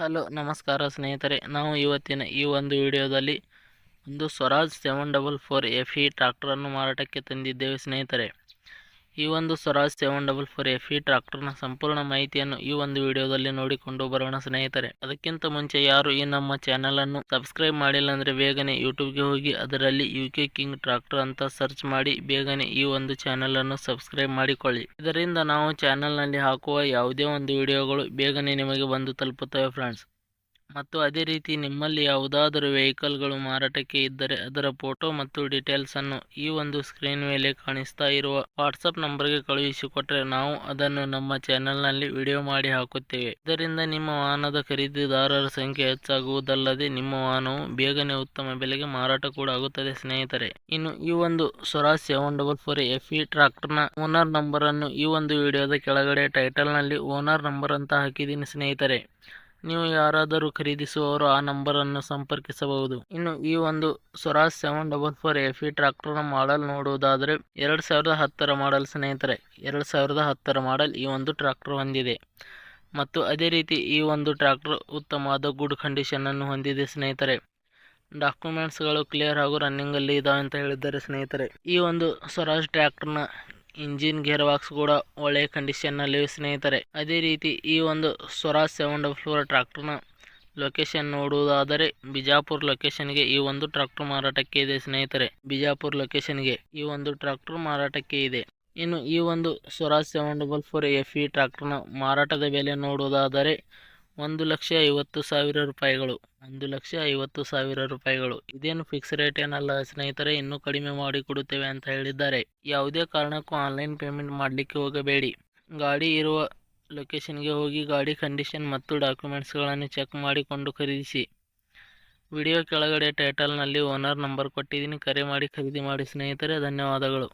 Hello, ನಮಸ್ಕಾರ ಸ್ನೇಹಿತರೆ. ನಾವು ಇವತ್ತಿನ ಈ ಒಂದು ವಿಡಿಯೋದಲ್ಲಿ ಒಂದು Swaraj seven double four F E ಟ್ರಾಕ್ಟರನ್ನು ಮಾರಾಟಕ್ಕೆ ತಂದಿದ್ದೇವೆ ಸ್ನೇಹಿತರೆ. ಈ ಒಂದು Swaraj seven double four F E ಟ್ರಾಕ್ಟರ್ನ ಸಂಪೂರ್ಣ ಮಾಹಿತಿಯನ್ನು ಈ ಒಂದು ವಿಡಿಯೋದಲ್ಲಿ ನೋಡಿಕೊಂಡು ಬರೋಣ ಸ್ನೇಹಿತರೆ. ಅದಕ್ಕಿಂತ ಮುಂಚೆ ಯಾರು ಈ ನಮ್ಮ ಚಾನೆಲ್ ಅನ್ನು ಸಬ್ಸ್ಕ್ರೈಬ್ ಮಾಡಿಲ್ಲ ಅಂದ್ರೆ ಬೇಗನೆ ಯೂಟ್ಯೂಬ್ಗೆ ಹೋಗಿ, ಅದರಲ್ಲಿ ಯು ಕೆ ಕಿಂಗ್ ಟ್ರಾಕ್ಟರ್ ಅಂತ ಸರ್ಚ್ ಮಾಡಿ ಬೇಗನೆ ಈ ಒಂದು ಚಾನೆಲ್ ಅನ್ನು ಸಬ್ಸ್ಕ್ರೈಬ್ ಮಾಡಿಕೊಳ್ಳಿ. ಇದರಿಂದ ನಾವು ಚಾನೆಲ್ನಲ್ಲಿ ಹಾಕುವ ಯಾವುದೇ ಒಂದು ವಿಡಿಯೋಗಳು ಬೇಗನೆ ನಿಮಗೆ ಬಂದು ತಲುಪುತ್ತವೆ ಫ್ರೆಂಡ್ಸ್ ಮತ್ತು ಅದೇ ರೀತಿ ನಿಮ್ಮಲ್ಲಿ ಯಾವುದಾದರೂ ವೆಹಿಕಲ್ಗಳು ಮಾರಾಟಕ್ಕೆ ಇದ್ದರೆ ಅದರ ಫೋಟೋ ಮತ್ತು ಡೀಟೇಲ್ಸನ್ನು ಈ ಒಂದು ಸ್ಕ್ರೀನ್ ಮೇಲೆ ಕಾಣಿಸ್ತಾ ಇರುವ ವಾಟ್ಸಪ್ ನಂಬರ್ಗೆ ಕಳುಹಿಸಿಕೊಟ್ಟರೆ ನಾವು ಅದನ್ನು ನಮ್ಮ ಚಾನೆಲ್ನಲ್ಲಿ ವಿಡಿಯೋ ಮಾಡಿ ಹಾಕುತ್ತೇವೆ. ಇದರಿಂದ ನಿಮ್ಮ ವಾಹನದ ಖರೀದಿದಾರರ ಸಂಖ್ಯೆ ಹೆಚ್ಚಾಗುವುದಲ್ಲದೆ ನಿಮ್ಮ ವಾಹನವು ಬೇಗನೆ ಉತ್ತಮ ಬೆಲೆಗೆ ಮಾರಾಟ ಕೂಡ ಆಗುತ್ತದೆ ಸ್ನೇಹಿತರೆ. ಇನ್ನು ಈ ಒಂದು Swaraj seven double four F E ಟ್ರಾಕ್ಟರ್ನ ಓನರ್ ನಂಬರ್ ಅನ್ನು ಈ ಒಂದು ವಿಡಿಯೋದ ಕೆಳಗಡೆ ಟೈಟಲ್ನಲ್ಲಿ ಓನರ್ ನಂಬರ್ ಅಂತ ಹಾಕಿದ್ದೀನಿ ಸ್ನೇಹಿತರೆ. ನೀವು ಯಾರಾದರೂ ಖರೀದಿಸುವವರು ಆ ನಂಬರನ್ನು ಸಂಪರ್ಕಿಸಬಹುದು. ಇನ್ನು ಈ ಒಂದು Swaraj seven double four F E ಟ್ರಾಕ್ಟರ್ನ ಮಾಡಲ್ ನೋಡುವುದಾದರೆ ಎರಡು ಸಾವಿರದ ಹತ್ತರ ಮಾಡಲ್ ಸ್ನೇಹಿತರೆ, ಎರಡು ಸಾವಿರದ ಹತ್ತರ ಮಾಡಲ್ ಈ ಒಂದು ಟ್ರಾಕ್ಟರ್ ಹೊಂದಿದೆ. ಮತ್ತು ಅದೇ ರೀತಿ ಈ ಒಂದು ಟ್ರಾಕ್ಟರ್ ಉತ್ತಮವಾದ ಗುಡ್ ಕಂಡೀಷನನ್ನು ಹೊಂದಿದೆ ಸ್ನೇಹಿತರೆ. ಡಾಕ್ಯುಮೆಂಟ್ಸ್ಗಳು ಕ್ಲಿಯರ್ ಹಾಗೂ ರನ್ನಿಂಗಲ್ಲಿ ಇದಾವೆ ಅಂತ ಹೇಳಿದ್ದಾರೆ ಸ್ನೇಹಿತರೆ. ಈ ಒಂದು ಸ್ವರಾಜ್ ಟ್ರ್ಯಾಕ್ಟರ್ನ ಇಂಜಿನ್ ಗೇರ್ ಬಾಕ್ಸ್ ಕೂಡ ಒಳ್ಳೆಯ ಕಂಡೀಷನ್ನಲ್ಲಿ ಸ್ನೇಹಿತರೆ. ಅದೇ ರೀತಿ ಈ ಒಂದು ಸ್ವರಾಜ್ ಸೆವೆನ್ ಡಬಲ್ ಫೋರ್ ಟ್ರ್ಯಾಕ್ಟರ್ನ ಲೊಕೇಶನ್ ನೋಡುವುದಾದರೆ ಬಿಜಾಪುರ್ ಲೊಕೇಶನ್ಗೆ ಈ ಒಂದು ಟ್ರಾಕ್ಟರ್ ಮಾರಾಟಕ್ಕೆ ಇದೆ ಸ್ನೇಹಿತರೆ. ಬಿಜಾಪುರ್ ಲೊಕೇಶನ್ಗೆ ಈ ಒಂದು ಟ್ರಾಕ್ಟರ್ ಮಾರಾಟಕ್ಕೆ ಇದೆ. ಇನ್ನು ಈ ಒಂದು Swaraj seven double four F E ಟ್ರಾಕ್ಟರ್ನ ಮಾರಾಟದ ಬೆಲೆ ನೋಡುವುದಾದರೆ ಒಂದು ಲಕ್ಷ ಐವತ್ತು ಸಾವಿರ ರೂಪಾಯಿಗಳು. ಒಂದು ಲಕ್ಷ ಐವತ್ತು ಸಾವಿರ ರೂಪಾಯಿಗಳು. ಇದೇನು ಫಿಕ್ಸ್ ರೇಟ್ ಏನಲ್ಲ ಸ್ನೇಹಿತರೆ, ಇನ್ನೂ ಕಡಿಮೆ ಮಾಡಿ ಕೊಡುತ್ತೇವೆ ಅಂತ ಹೇಳಿದ್ದಾರೆ. ಯಾವುದೇ ಕಾರಣಕ್ಕೂ ಆನ್ಲೈನ್ ಪೇಮೆಂಟ್ ಮಾಡಲಿಕ್ಕೆ ಹೋಗಬೇಡಿ. ಗಾಡಿ ಇರುವ ಲೊಕೇಶನ್ಗೆ ಹೋಗಿ ಗಾಡಿ ಕಂಡೀಷನ್ ಮತ್ತು ಡಾಕ್ಯುಮೆಂಟ್ಸ್ಗಳನ್ನು ಚೆಕ್ ಮಾಡಿಕೊಂಡು ಖರೀದಿಸಿ. ವಿಡಿಯೋ ಕೆಳಗಡೆ ಟೈಟಲ್ನಲ್ಲಿ ಓನರ್ ನಂಬರ್ ಕೊಟ್ಟಿದ್ದೀನಿ. ಕರೆ ಮಾಡಿ ಖರೀದಿ ಮಾಡಿ ಸ್ನೇಹಿತರೆ, ಧನ್ಯವಾದಗಳು.